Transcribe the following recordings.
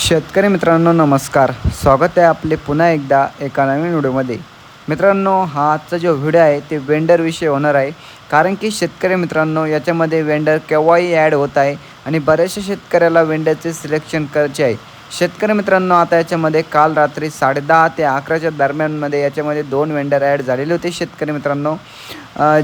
शेतकरी मित्रांनो नमस्कार. स्वागत आहे आपले पुन्हा एकदा एका नवीन व्हिडिओमध्ये. मित्रांनो हा आजचा जो व्हिडिओ आहे ते वेंडरविषयी होणार आहे. कारण की शेतकरी मित्रांनो याच्यामध्ये वेंडर केव्हाही ॲड होत आहे आणि बऱ्याचशा शेतकऱ्याला वेंडरचे सिलेक्शन करायचे आहे. शेतकरी मित्रांनो आता याच्यामध्ये काल रात्री साडेदहा ते अकराच्या दरम्यानमध्ये याच्यामध्ये दोन वेंडर ॲड झालेले होते शेतकरी मित्रांनो.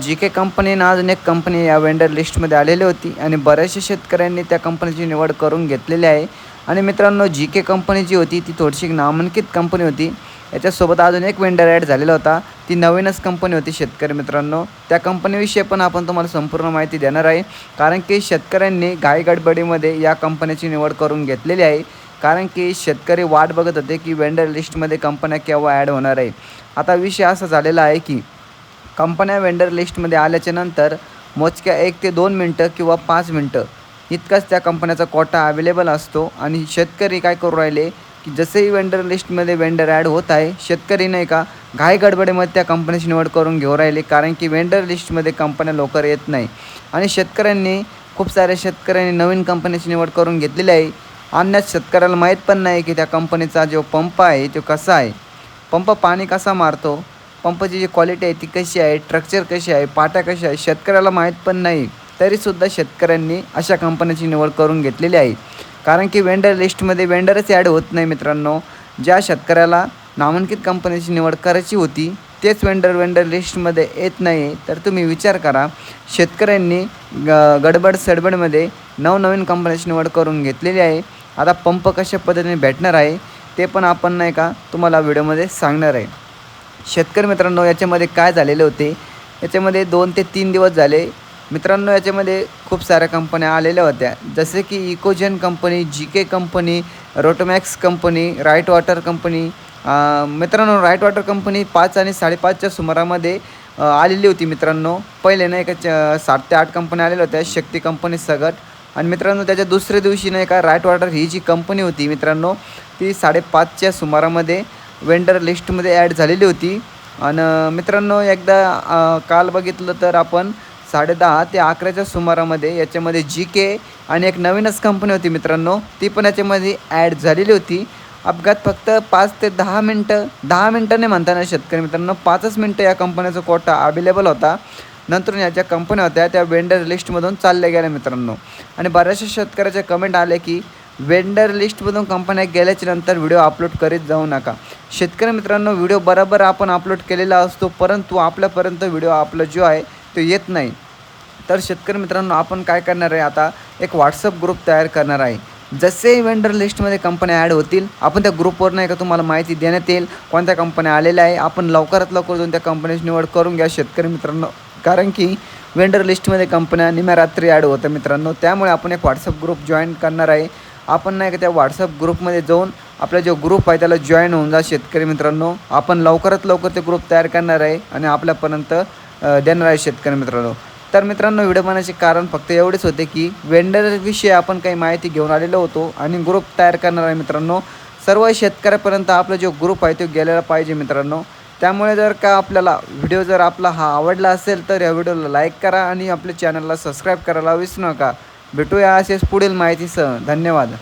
जी के कंपनीनं अजून एक कंपनी या वेंडर लिस्टमध्ये आलेली होती आणि बऱ्याचशा शेतकऱ्यांनी त्या कंपनीची निवड करून घेतलेली आहे. आणि मित्रांनो जी के कंपनी जी होती ती थोडीशी नामांकित कंपनी होती. याच्यासोबत अजून एक वेंडर ॲड झालेला होता. ती नवीनच कंपनी होती शेतकरी मित्रांनो. त्या कंपनीविषयी पण आपण तुम्हाला संपूर्ण माहिती देणार आहे. कारण की शेतकऱ्यांनी घाई गडबडीमध्ये या कंपनीची निवड करून घेतलेली आहे. कारण की शेतकरी वाट बघत होते की वेंडर लिस्टमध्ये कंपन्या केव्हा ॲड होणार आहे. आता विषय असा झालेला आहे की कंपन्या वेंडर लिस्टमध्ये आल्याच्यानंतर मोजक्या एक ते दोन मिनटं किंवा पाच मिनटं इतकाच त्या कंपन्याचा कोटा अवेलेबल असतो आणि शेतकरी काय करू राहिले की जसेही वेंडर लिस्टमध्ये वेंडर ॲड होत आहे शेतकरी नाही का घाई गडबडीमध्ये त्या कंपनीची निवड करून घेऊ राहिले कारण की वेंडर लिस्टमध्ये कंपन्या लवकर येत नाही. आणि शेतकऱ्यांनी खूप साऱ्या शेतकऱ्यांनी नवीन कंपनीची निवड करून घेतलेली आहे. अन्यच शेतकऱ्याला माहीत पण नाही की त्या कंपनीचा जो पंप आहे तो कसा आहे. पंप पाणी कसा मारतो? पंपची जी क्वालिटी आहे ती कशी आहे? स्ट्रक्चर कशी आहे? पाट्या कशा आहे शेतकऱ्याला माहीत पण नाही. तरीसुद्धा शेतकऱ्यांनी अशा कंपनीची निवड करून घेतलेली आहे. कारण की वेंडर लिस्टमध्ये वेंडरच ॲड होत नाही मित्रांनो. ज्या शेतकऱ्याला नामांकित कंपनीची निवड करायची होती तेच वेंडर वेंडर लिस्टमध्ये येत नाही. तर तुम्ही विचार करा शेतकऱ्यांनी ग गडबड सडबडमध्ये नवनवीन कंपनीची निवड करून घेतलेली आहे. आता पंप कशा पद्धतीने भेटणार आहे ते पण आपण नाही का तुम्हाला व्हिडिओमध्ये सांगणार आहे. शेतकरी मित्रांनो याच्यामध्ये काय झालेले होते याच्यामध्ये दोन ते तीन दिवस झाले. मित्रांनो याच्यामध्ये खूप साऱ्या कंपन्या आलेल्या होत्या. जसे की Ecogen company G K company Rotomax company right water company मित्रांनो राईट वॉटर कंपनी पाच आणि साडेपाचच्या सुमारामध्ये आलेली होती मित्रांनो. पहिले नाही का च सात ते आठ कंपन्या आलेल्या होत्या. शक्ती कंपनी सगट. आणि मित्रांनो त्याच्या दुसऱ्या दिवशी नाही का राईट वॉटर ही जी कंपनी होती मित्रांनो ती साडेपाचच्या सुमारामध्ये वेंडर लिस्टमध्ये ॲड झालेली होती. आणि मित्रांनो एकदा काल बघितलं तर आपण साडेदहा ते अकराच्या सुमारामध्ये याच्यामध्ये जी के आणि एक नवीनच कंपनी होती मित्रांनो ती पण याच्यामध्ये ॲड झालेली होती. अपघात फक्त पाच ते दहा मिनटं दहा मिनटं नाही म्हणताना शेतकरी मित्रांनो पाचच मिनटं या कंपनीचा कोटा अवेलेबल होता. नंतर या ज्या कंपन्या होत्या त्या वेंडर लिस्टमधून चालल्या गेल्या मित्रांनो. आणि बऱ्याचशा शेतकऱ्याचे कमेंट आले की वेंडर लिस्टमधून कंपन्या गेल्याच्यानंतर व्हिडिओ अपलोड करीत जाऊ नका. शेतकरी मित्रांनो व्हिडिओ बरोबर आपण अपलोड केलेला असतो परंतु आपल्यापर्यंत व्हिडिओ आपला जो आहे तो येत नाही. तर शेतकरी मित्रांनो आपण काय करणार आहे आता एक व्हॉट्सअप ग्रुप तयार करणार आहे. जसे वेंडर लिस्टमध्ये कंपन्या ॲड होतील आपण त्या ग्रुपवर नाही का तुम्हाला माहिती देण्यात येईल कोणत्या कंपन्या आलेल्या आहे आपण लवकरात लवकर जाऊन त्या कंपनीची निवड करून घ्या शेतकरी मित्रांनो. कारण की वेंडर लिस्टमध्ये कंपन्या निम्या रात्री ॲड होतं मित्रांनो. त्यामुळे आपण एक व्हॉट्सअप ग्रुप जॉईन करणार आहे. आपण नाही का त्या व्हॉट्सअप ग्रुपमध्ये जाऊन आपला जो ग्रुप आहे त्याला जॉईन होऊन जा शेतकरी मित्रांनो. आपण लवकरात लवकर ते ग्रुप तयार करणार आहे आणि आपल्यापर्यंत देणार आहे शेतकरी मित्रांनो. तर मित्रांनो व्हिडिओ बनण्याचे कारण फक्त एवढेच होते की वेंडरविषयी आपण काही माहिती घेऊन आलेलो होतो आणि ग्रुप तयार करणार आहे मित्रांनो. सर्व शेतकऱ्यापर्यंत आपला जो ग्रुप आहे तो गेलेला पाहिजे मित्रांनो. त्यामुळे जर का आपल्याला व्हिडिओ जर आपला हा आवडला असेल तर या व्हिडिओला लाईक करा आणि आपल्या चॅनलला सबस्क्राईब करायला विसरू नका. भेटूया असेच पुढील माहितीसह. धन्यवाद.